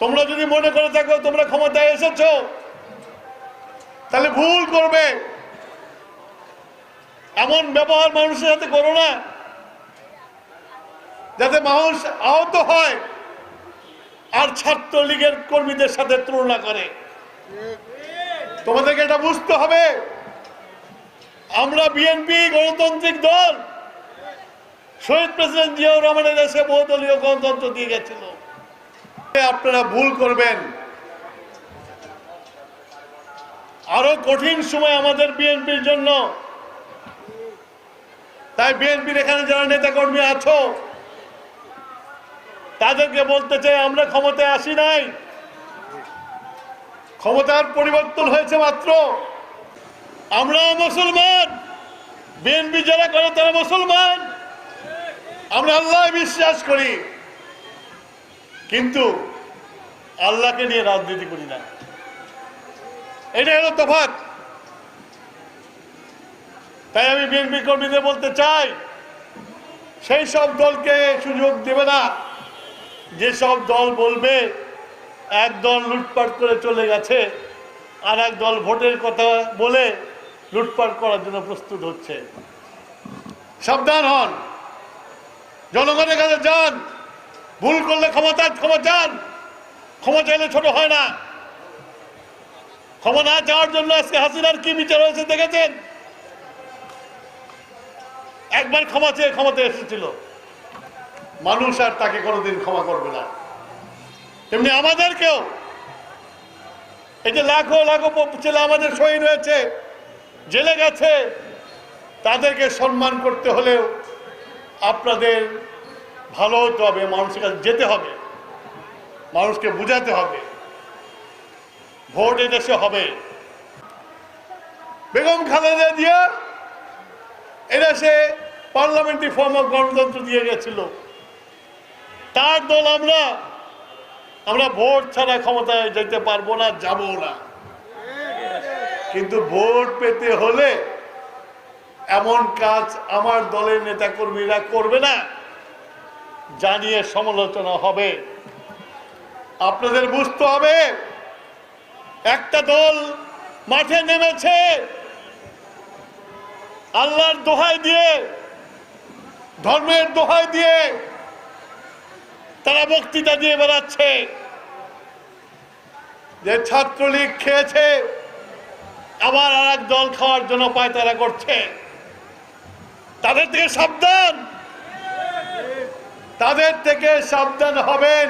তোমরা যদি মনে করে থাকো তোমরা ক্ষমতায় এসেছ, তাহলে ভুল করবে। এমন ব্যবহার মানুষের সাথে করো না, যাতে মানুষ আহত হয় আর ছাত্রলীগের কর্মীদের সাথে তুলনা করে। তোমাদেরকে এটা বুঝতে হবে। আমরা বিএনপি গণতান্ত্রিক দল। শহীদ প্রেসিডেন্ট জিয়াউর রহমানের দেশে বহুদলীয় গণতন্ত্র দিয়ে গেছিল। আপনারা ভুল করবেন। আরও কঠিন সময় আমাদের বিএনপির জন্য। তাই বিএনপির এখানে যারা নেতা কর্মী আছো, তাদেরকে বলতে চাই, আমরা ক্ষমতায় আসি নাই। ক্ষমতার পরিবর্তন হয়েছে মাত্র। আমরা মুসলমান। বিএনপি যারা করে তারা মুসলমান। আমরা আল্লাহ বিশ্বাস করি। কিন্তু আল্লাহকে নিয়ে রাজনীতি করি না। এটা হলো তফাৎ। তাই আমি বিএনপি কর্মীদের বলতে চাই, সেই সব দলকে সুযোগ দেবে না। যেসব দল বলবে, এক দল লুটপাট করে চলে গেছে, আর এক দল ভোটের কথা বলে লুটপাট করার জন্য প্রস্তুত হচ্ছে। সাবধান হন। জনগণের কাছে যান। ভুল করলে ক্ষমতা ক্ষমা চান। ক্ষমা চাইলে ছোট হয় না। ক্ষমা না চাওয়ার জন্য আজকে হাসিনার কি বিচার হয়েছে দেখেছেন? একবার ক্ষমা চেয়ে ক্ষমতা এসেছিল। মানুষ আর তাকে কোনোদিন ক্ষমা করবে না। তেমনি আমাদেরকেও। এই যে লাখো লাখো ছেলে আমাদের শহীদ হয়েছে, জেলে গেছে, তাদেরকে সম্মান করতে হলেও আপনাদের ভালো হতে হবে, মানুষের কাছে যেতে হবে। মানুষকে বুঝাতে হবে। ভোট এদেশে হবে। বেগম খালেদা দিয়া এদেশে পার্লামেন্টারি ফর্ম অফ গণতন্ত্র দিয়ে গেছিল। তার দল আমরা আমরা ভোট ছাড়া ক্ষমতায় যেতে পারব না, যাব না। কিন্তু ভোট পেতে হলে এমন কাজ আমার দলের নেতাকর্মীরা করবে না। জানিয়ে সমালোচনা হবে। আপনাদের বুঝতে হবে, একটা দল মাঠে নেমেছে। আল্লাহর দোহাই দিয়ে, ধর্মের দোহাই দিয়ে তারা বক্তৃতা দিয়ে বেড়াচ্ছে। যে ছাত্রলীগ খেয়েছে, আবার আর এক দল খাওয়ার জন্য পায়তারা করছে। তাদের থেকে সাবধান। তাদের থেকে সাবধান হবেন।